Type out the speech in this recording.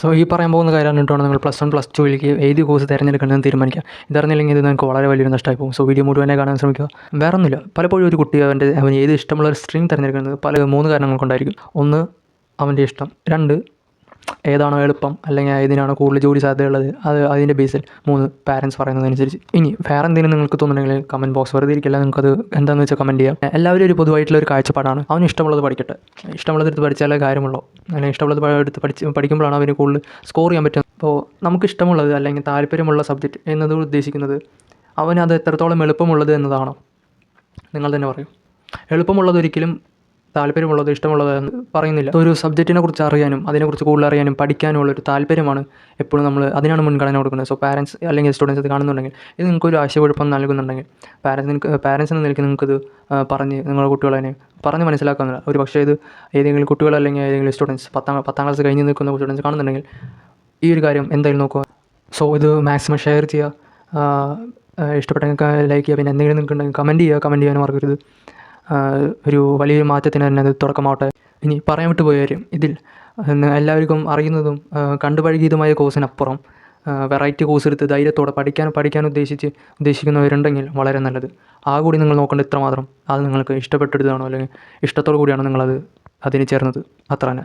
So ഈ പറയാൻ പോകുന്ന കാര്യം കണ്ടിട്ടാണ് നിങ്ങൾ പ്ലസ് വൺ പ്ലസ് ടുവിലേക്ക് ഏത് കോഴ്സ് തിരഞ്ഞെടുക്കണമെന്ന് തീരുമാനിക്കുക. ഇതറിഞ്ഞില്ലെങ്കിൽ ഇത് നിങ്ങൾക്ക് വളരെ വലിയൊരു നഷ്ടമായി പോകും. സോ വീഡിയോ മുഴുവനെ കാണാൻ ശ്രമിക്കുക. വേറെ ഒന്നുമില്ല പലപ്പോഴും ഒരു കുട്ടി അവന്റെ അവൻ ഏത് ഇഷ്ടമുള്ള ഒരു സ്ട്രീം തിരഞ്ഞെടുക്കുന്നത് പല മൂന്ന് കാരണങ്ങൾ കൊണ്ടായിരിക്കും. ഒന്ന് അവന്റെ ഇഷ്ടം. രണ്ട് ഏതാണോ എളുപ്പം അല്ലെങ്കിൽ ഏതിനാണോ കൂടുതൽ ജോലി സാധ്യതയുള്ളത് അത് അതിന്റെ ബേസിൽ മൂന്ന് പാരൻസ് പറയുന്നതനുസരിച്ച്. ഇനി വേറെ എന്തെങ്കിലും നിങ്ങൾക്ക് തോന്നുന്നുണ്ടെങ്കിൽ കമന്റ് ബോക്സ് വെറുതെ ഇരിക്കില്ല നിങ്ങൾക്കത് എന്താണെന്ന് വെച്ചാൽ കമന്റ് ചെയ്യാം. എല്ലാവരും ഒരു പൊതുവായിട്ടുള്ള ഒരു കാഴ്ചപ്പാടാണ്. അവന് ഇഷ്ടമുള്ളത് പഠിക്കട്ടെ. ഇഷ്ടമുള്ളത് പഠിച്ചാലേ കാര്യമുള്ളൂ. അല്ലെങ്കിൽ ഇഷ്ടമുള്ളത് എടുത്ത് പഠിച്ച് പഠിക്കുമ്പോഴാണ് അവന് കൂടുതൽ സ്കോർ ചെയ്യാൻ പറ്റുന്നത്. അപ്പോൾ നമുക്ക് ഇഷ്ടമുള്ളത് അല്ലെങ്കിൽ താല്പര്യമുള്ള സബ്ജക്റ്റ് എന്നത് ഉദ്ദേശിക്കുന്നത് അവനത് എത്രത്തോളം എളുപ്പമുള്ളത് എന്നതാണോ. നിങ്ങൾ തന്നെ പറയും. എളുപ്പമുള്ളത് ഒരിക്കലും താല്പര്യമുള്ളത് ഇഷ്ടമുള്ളത് പറയുന്നില്ല. ഒരു സബ്ജക്റ്റിനെ കുറിച്ച് അറിയാനും അതിനെക്കുറിച്ച് കൂടുതൽ അറിയാനും പഠിക്കാനുമുള്ള ഒരു താല്പര്യമാണ് എപ്പോഴും നമ്മൾ അതിനാണ് മുൻഗണന കൊടുക്കുന്നത്. സോ പാരൻസ് അല്ലെങ്കിൽ സ്റ്റുഡൻസ് ഇത് കാണുന്നുണ്ടെങ്കിൽ ഇത് നിങ്ങൾക്ക് ഒരു ആശയക്കുഴപ്പം നൽകുന്നുണ്ടെങ്കിൽ പാരൻസിന് പാരൻസ് എന്ന നിലയ്ക്ക് നിങ്ങൾക്കിത് പറഞ്ഞ് നിങ്ങളുടെ കുട്ടികളെ പറഞ്ഞ് മനസ്സിലാക്കുന്നില്ല ഒരു പക്ഷേ ഇത് ഏതെങ്കിലും കുട്ടികൾ അല്ലെങ്കിൽ ഏതെങ്കിലും സ്റ്റുഡൻസ് പത്താം പത്താം ക്ലാസ് കഴിഞ്ഞ് നിൽക്കുന്ന സ്റ്റുഡൻസ് കാണുന്നുണ്ടെങ്കിൽ ഈ ഒരു കാര്യം എന്തായാലും നോക്കുക. സോ ഇത് മാക്സിമം ഷെയർ ചെയ്യുക. ഇഷ്ടപ്പെട്ടെങ്കിൽ ലൈക്ക് ചെയ്യുക. പിന്നെ എന്തെങ്കിലും നിങ്ങൾക്ക് ഉണ്ടെങ്കിൽ കമന്റ് ചെയ്യുക. കമന്റ് ചെയ്യാൻ മറക്കരുത്. ഒരു വലിയൊരു മാറ്റത്തിന് തന്നെ അത് തുടക്കമാവട്ടെ. ഇനി പറയാൻ വിട്ടു പോയ കാര്യം ഇതിൽ എല്ലാവർക്കും അറിയുന്നതും കണ്ടുപഴകിയതുമായ കോഴ്സിനപ്പുറം വെറൈറ്റി കോഴ്സ് എടുത്ത് ധൈര്യത്തോടെ പഠിക്കാൻ പഠിക്കാൻ ഉദ്ദേശിച്ച് ഉദ്ദേശിക്കുന്നവരുണ്ടെങ്കിൽ വളരെ നല്ലത്. ആ കൂടി നിങ്ങൾ നോക്കേണ്ട ഇത്രമാത്രം. അത് നിങ്ങൾക്ക് ഇഷ്ടപ്പെട്ടെടുത്താണോ അല്ലെങ്കിൽ ഇഷ്ടത്തോടു കൂടിയാണോ നിങ്ങളത് അതിന് ചേർന്നത്? അത്ര തന്നെ.